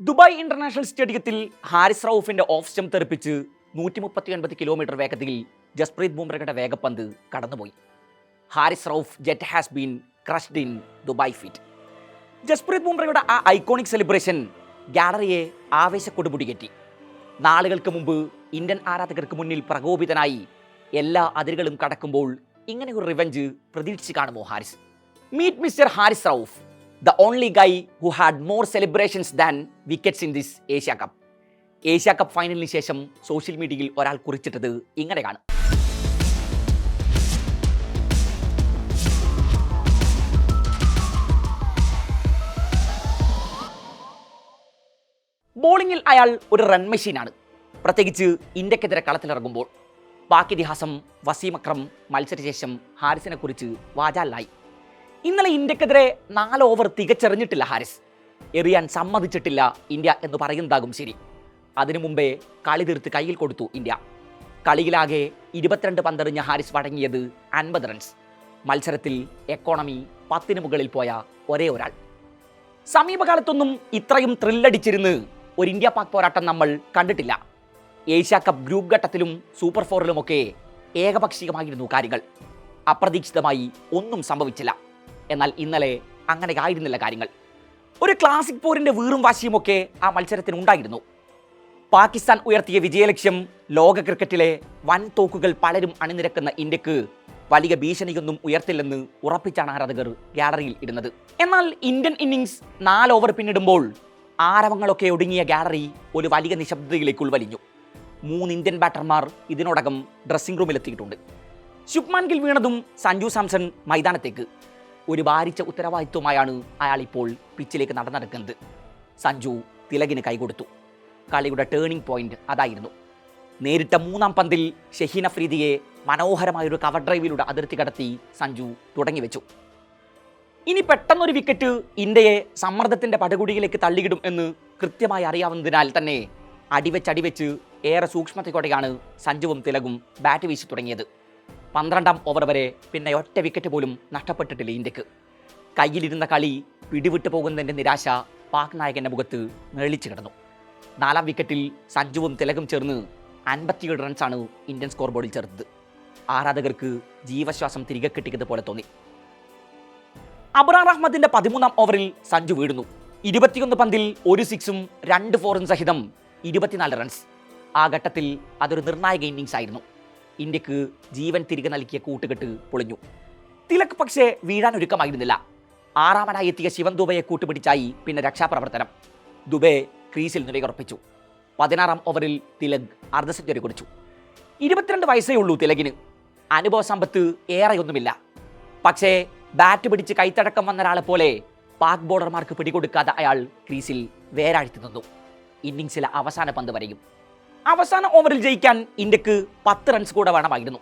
Dubai international സ്റ്റേഡിയത്തിൽ ഹാരിസ് റൌഫിന്റെ off stump തെറിപ്പിച്ച് നൂറ്റി മുപ്പത്തി ഒൻപത് കിലോമീറ്റർ വേഗതയിൽ ജസ്പ്രീത് ബുംറയുടെ വേഗപ്പന്ത് കടന്നുപോയി. Haris Rauf jet has been crushed in Dubai fit. Jasprit ബുംറയുടെ ആ ഐക്കോണിക് സെലിബ്രേഷൻ ഗാലറിയെ ആവേശക്കൊടുമുടികെറ്റി നാളുകൾക്ക് മുമ്പ് ഇന്ത്യൻ ആരാധകർക്ക് മുന്നിൽ പ്രകോപിതനായി എല്ലാ അതിരുകളും കടക്കുമ്പോൾ ഇങ്ങനെ ഒരു റിവഞ്ച് പ്രതീക്ഷിച്ച് കാണുമോ Haris? Meet mister Haris Rauf. The only guy who had more celebrations than wickets in this Asia cup Asia cup ഫൈനലിന് ശേഷം സോഷ്യൽ മീഡിയയിൽ ഒരാൾ കുറിച്ചിട്ടത് ഇങ്ങനെ കാണും. ബോളിങ്ങിൽ അയാൾ ഒരു റൺ മെഷീനാണ് പ്രത്യേകിച്ച് ഇന്ത്യക്കെതിരെ കളത്തിലിറങ്ങുമ്പോൾ. പാക് ഇതിഹാസം വസീം അക്രം മത്സരശേഷം ഹാരിസിനെ കുറിച്ച് വാചാലായി ഇന്നലെ ഇന്ത്യക്കെതിരെ നാല് ഓവർ തികച്ചെറിഞ്ഞിട്ടില്ല ഹാരിസ്. എറിയാൻ സമ്മതിച്ചിട്ടില്ല ഇന്ത്യ എന്ന് പറയുന്നതാകും ശരി. അതിനു മുമ്പേ കളി തീർത്ത് കയ്യിൽ കൊടുത്തു ഇന്ത്യ. കളിയിലാകെ ഇരുപത്തിരണ്ട് പന്തെറിഞ്ഞ ഹാരിസ് വഴങ്ങിയത് അൻപത് റൺസ് മത്സരത്തിൽ എക്കോണമി പത്തിന് മുകളിൽ പോയ ഒരേ ഒരാൾ. സമീപകാലത്തൊന്നും ഇത്രയും ത്രില്ലടിച്ചിരുന്ന് ഒരു ഇന്ത്യ പാക് പോരാട്ടം നമ്മൾ കണ്ടിട്ടില്ല. ഏഷ്യ കപ്പ് ഗ്രൂപ്പ് ഘട്ടത്തിലും സൂപ്പർ ഫോറിലുമൊക്കെ ഏകപക്ഷീയമായിരുന്നു കാര്യങ്ങൾ. അപ്രതീക്ഷിതമായി ഒന്നും സംഭവിച്ചില്ല. എന്നാൽ ഇന്നലെ അങ്ങനെ ആയിരുന്നില്ല കാര്യങ്ങൾ. ഒരു ക്ലാസിക് പോരിന്റെ വീറും വാശിയുമൊക്കെ ആ മത്സരത്തിന് ഉണ്ടായിരുന്നു. പാകിസ്ഥാൻ ഉയർത്തിയ വിജയലക്ഷ്യം ലോക ക്രിക്കറ്റിലെ വൻ തോക്കുകൾ പലരും അണിനിരക്കുന്ന ഇന്ത്യയ്ക്ക് വലിയ ഭീഷണിയൊന്നും ഉയർത്തില്ലെന്ന് ഉറപ്പിച്ചാണ് ആരാധകർ ഗാലറിയിൽ ഇടുന്നത്. എന്നാൽ ഇന്ത്യൻ ഇന്നിങ്സ് നാല് ഓവർ പിന്നിടുമ്പോൾ ആരവങ്ങളൊക്കെ ഒടുങ്ങിയ ഗാലറി ഒരു വലിയ നിശബ്ദതയിലേക്ക് ഉൾവലിഞ്ഞു. മൂന്ന് ഇന്ത്യൻ ബാറ്റർമാർ ഇതിനോടകം ഡ്രസ്സിംഗ് റൂമിലെത്തിയിട്ടുണ്ട് ശുഭ്മാൻ ഗിൽ വീണതും സഞ്ജു സാംസൺ മൈതാനത്തേക്ക്. ഒരു ഭാരിച്ച ഉത്തരവാദിത്വമായാണ് അയാൾ ഇപ്പോൾ പിച്ചിലേക്ക് നടന്നെടുക്കുന്നത്. സഞ്ജു തിലകിന് കൈകൊടുത്തു. കളിയുടെ ടേണിംഗ് പോയിന്റ് അതായിരുന്നു. നേരിട്ട മൂന്നാം പന്തിൽ ഷഹീൻ അഫ്രീദിയെ മനോഹരമായൊരു കവർ ഡ്രൈവിലൂടെ അതിർത്തി കടത്തി സഞ്ജു തുടങ്ങി വെച്ചു. ഇനി പെട്ടെന്നൊരു വിക്കറ്റ് ഇന്ത്യയെ സമ്മർദ്ദത്തിന്റെ പടുകുടിയിലേക്ക് തള്ളിയിടും എന്ന് കൃത്യമായി അറിയാവുന്നതിനാൽ തന്നെ അടിവെച്ചടിവെച്ച് അടിവെച്ച് ഏറെ സൂക്ഷ്മതയോടെയാണ് സഞ്ജുവും തിലകും ബാറ്റ് വീശി തുടങ്ങിയത്. പന്ത്രണ്ടാം ഓവർ വരെ പിന്നെ ഒറ്റ വിക്കറ്റ് പോലും നഷ്ടപ്പെട്ടിട്ടില്ല ഇന്ത്യയ്ക്ക്. കയ്യിലിരുന്ന കളി പിടിവിട്ടു പോകുന്നതിന്റെ നിരാശ പാക് നായകന്റെ മുഖത്ത് മേളിച്ചു കിടന്നു. നാലാം വിക്കറ്റിൽ സഞ്ജുവും തിലകും ചേർന്ന് അൻപത്തിയേഴ് റൺസാണ് ഇന്ത്യൻ സ്കോർ ബോർഡിൽ ചേർത്തത് ആരാധകർക്ക് ജീവശ്വാസം തിരികെ കിട്ടിയതുപോലെ തോന്നി. അബ്രാർ അഹമ്മദിന്റെ പതിമൂന്നാം ഓവറിൽ സഞ്ജു വീഴുന്നു. ഇരുപത്തിയൊന്ന് പന്തിൽ ഒരു സിക്സും രണ്ട് ഫോറും സഹിതം ഇരുപത്തിനാല് റൺസ് ആ ഘട്ടത്തിൽ അതൊരു നിർണായക ഇന്നിങ്സ് ആയിരുന്നു. ഇന്ത്യയ്ക്ക് ജീവൻ തിരികെ നൽകിയ കൂട്ടുകെട്ട് പൊളിഞ്ഞു. തിലക് പക്ഷേ വീഴാൻ ഒരുക്കമായിരുന്നില്ല. ആറാമനായി എത്തിയ ശിവൻ ദുബയെ കൂട്ടുപിടിച്ചായി പിന്നെ രക്ഷാപ്രവർത്തനം. ദുബെ ക്രീസിൽ നിലയുറപ്പിച്ചു. പതിനാറാം ഓവറിൽ തിലക് അർദ്ധ സെഞ്ചുറി കുറിച്ചു. ഇരുപത്തിരണ്ട് വയസ്സേ ഉള്ളൂ തിലകിന്. അനുഭവ സമ്പത്ത് ഏറെയൊന്നുമില്ല. പക്ഷേ ബാറ്റ് പിടിച്ച് കൈത്തടക്കം വന്ന ഒരാളെ പോലെ പാക് ബോളർമാർക്ക് പിടികൊടുക്കാതെ അയാൾ ക്രീസിൽ വേരാഴ്ത്തി നിന്നു. ഇന്നിങ്സിലെ അവസാന പന്ത് വരെയും. അവസാന ഓവറിൽ ജയിക്കാൻ ഇന്ത്യയ്ക്ക് പത്ത് റൺസ് കൂടെ വേണമായിരുന്നു.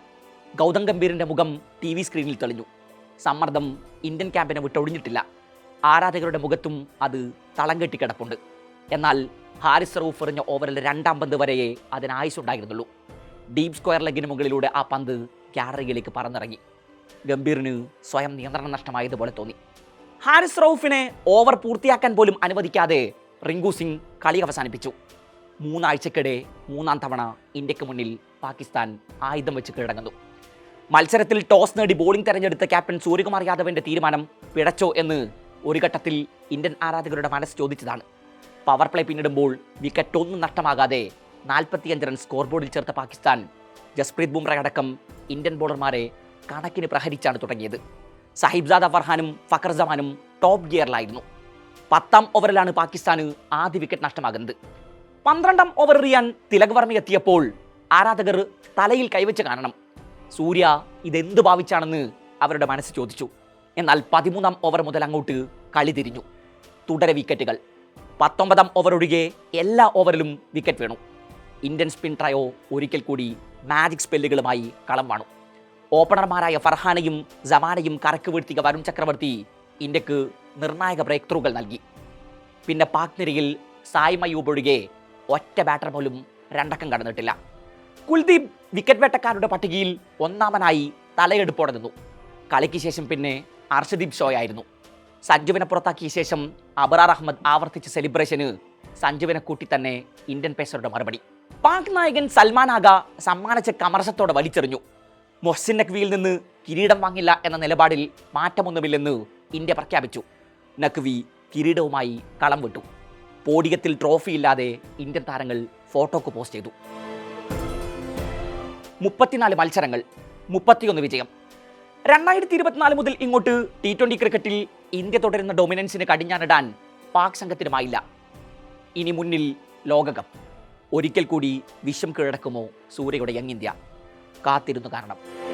ഗൗതം ഗംഭീറിന്റെ മുഖം ടി വി സ്ക്രീനിൽ തെളിഞ്ഞു. സമ്മർദ്ദം ഇന്ത്യൻ ക്യാമ്പിനെ വിട്ടൊഴിഞ്ഞിട്ടില്ല ആരാധകരുടെ മുഖത്തും അത് തളം കെട്ടിക്കിടപ്പുണ്ട് എന്നാൽ ഹാരിസ് റൌഫ് എറിഞ്ഞ ഓവറിൽ രണ്ടാം പന്ത് വരെയേ അതിന് ആയുസുണ്ടായിരുന്നുള്ളൂ ഡീപ് സ്ക്വയർ ലെഗിന് മുകളിലൂടെ ആ പന്ത് ഗ്യാലറിയിലേക്ക് പറന്നിറങ്ങി. ഗംഭീറിന് സ്വയം നിയന്ത്രണം നഷ്ടമായതുപോലെ തോന്നി. ഹാരിസ് റൌഫിനെ ഓവർ പൂർത്തിയാക്കാൻ പോലും അനുവദിക്കാതെ റിങ്കു സിംഗ് കളി അവസാനിപ്പിച്ചു. മൂന്നാഴ്ചക്കിടെ മൂന്നാം തവണ ഇന്ത്യയ്ക്ക് മുന്നിൽ പാകിസ്ഥാൻ ആയുധം വെച്ച് കീഴടങ്ങുന്നു. മത്സരത്തിൽ ടോസ് നേടി ബോളിംഗ് തെരഞ്ഞെടുത്ത ക്യാപ്റ്റൻ സൂര്യകുമാർ യാദവിന്റെ തീരുമാനം പിഴച്ചോ എന്ന് ഒരു ഘട്ടത്തിൽ ഇന്ത്യൻ ആരാധകരുടെ മനസ്സ് ചോദിച്ചതാണ്. പവർ പ്ലേ പിന്നിടുമ്പോൾ വിക്കറ്റ് ഒന്നും നഷ്ടമാകാതെ നാൽപ്പത്തിയഞ്ച് റൺ സ്കോർ ബോർഡിൽ ചേർത്ത പാകിസ്ഥാൻ ജസ്പ്രീത് ബുംറ അടക്കം ഇന്ത്യൻ ബോളർമാരെ കണക്കിന് പ്രഹരിച്ചാണ് തുടങ്ങിയത്. സാഹിബ്സാദ ഫർഹാനും ഫക്കർ ജമാനും ടോപ്പ് ഗിയറിലായിരുന്നു പത്താം ഓവറിലാണ് പാകിസ്ഥാന് ആദ്യ വിക്കറ്റ് നഷ്ടമാകുന്നത്. പന്ത്രണ്ടാം ഓവർ എറിയാൻ തിലക് വർമ്മ എത്തിയപ്പോൾ ആരാധകർ തലയിൽ കൈവച്ച് കാണണം. സൂര്യ ഇതെന്ത് ഭാവിച്ചാണെന്ന് അവരുടെ മനസ്സ് ചോദിച്ചു. എന്നാൽ പതിമൂന്നാം ഓവർ മുതൽ അങ്ങോട്ട് കളി തിരിഞ്ഞു. തുടരെ വിക്കറ്റുകൾ പത്തൊമ്പതാം ഓവർ ഒഴികെ എല്ലാ ഓവറിലും വിക്കറ്റ് വീണു. ഇന്ത്യൻ സ്പിൻ ട്രയോ ഒരിക്കൽ കൂടി മാജിക് സ്പെല്ലുകളുമായി കളം വാണു. ഓപ്പണർമാരായ ഫർഹാനയും ജമാനയും കരക്ക് വീഴ്ത്തിയ വരുൺ ചക്രവർത്തി ഇന്ത്യയ്ക്ക് നിർണായക ബ്രേക്ക് ത്രൂകൾ നൽകി. പിന്നെ പാക് നിരയിൽ സായ് മയൂബ് ഒഴികെ ഒറ്റ ബാറ്റർ പോലും രണ്ടക്കം കടന്നിട്ടില്ല. കുൽദീപ് വിക്കറ്റ് വേട്ടക്കാരുടെ പട്ടികയിൽ ഒന്നാമനായി തലയെടുപ്പോടെ നിന്നു. കളിക്ക് ശേഷം പിന്നെ അർഷദീപ് ഷോയായിരുന്നു സഞ്ജുവിനെ പുറത്താക്കിയ ശേഷം അബറാർ അഹമ്മദ് ആവർത്തിച്ച സെലിബ്രേഷന് സഞ്ജുവിനെ കൂട്ടി തന്നെ ഇന്ത്യൻ പേസറുടെ മറുപടി. പാക് നായകൻ സൽമാൻ ആഗ സമ്മാനിച്ച കമർശത്തോടെ വലിച്ചെറിഞ്ഞു. മൊഹ്സിൻ നഖ്വിയിൽ നിന്ന് കിരീടം വാങ്ങില്ല എന്ന നിലപാടിൽ മാറ്റമൊന്നുമില്ലെന്ന് ഇന്ത്യ പ്രഖ്യാപിച്ചു. നഖ്വി കിരീടവുമായി കളം വിട്ടു. പോഡിയത്തിൽ ട്രോഫി ഇല്ലാതെ ഇന്ത്യൻ താരങ്ങൾ ഫോട്ടോക്ക് പോസ്റ്റ് ചെയ്തു. മുപ്പത്തിനാല് മത്സരങ്ങൾ മുപ്പത്തിയൊന്ന് വിജയം. രണ്ടായിരത്തി ഇരുപത്തിനാല് മുതൽ ഇങ്ങോട്ട് ടി ട്വന്റി ക്രിക്കറ്റിൽ ഇന്ത്യ തുടരുന്ന ഡൊമിനൻസിന് കടിഞ്ഞാനിടാൻ പാക് സംഘത്തിനുമായില്ല. ഇനി മുന്നിൽ ലോകകപ്പ്. ഒരിക്കൽ കൂടി വിശ്വം കീഴടക്കുമോ സൂര്യയുടെ യങ് ഇന്ത്യ? കാത്തിരുന്നു കാരണം.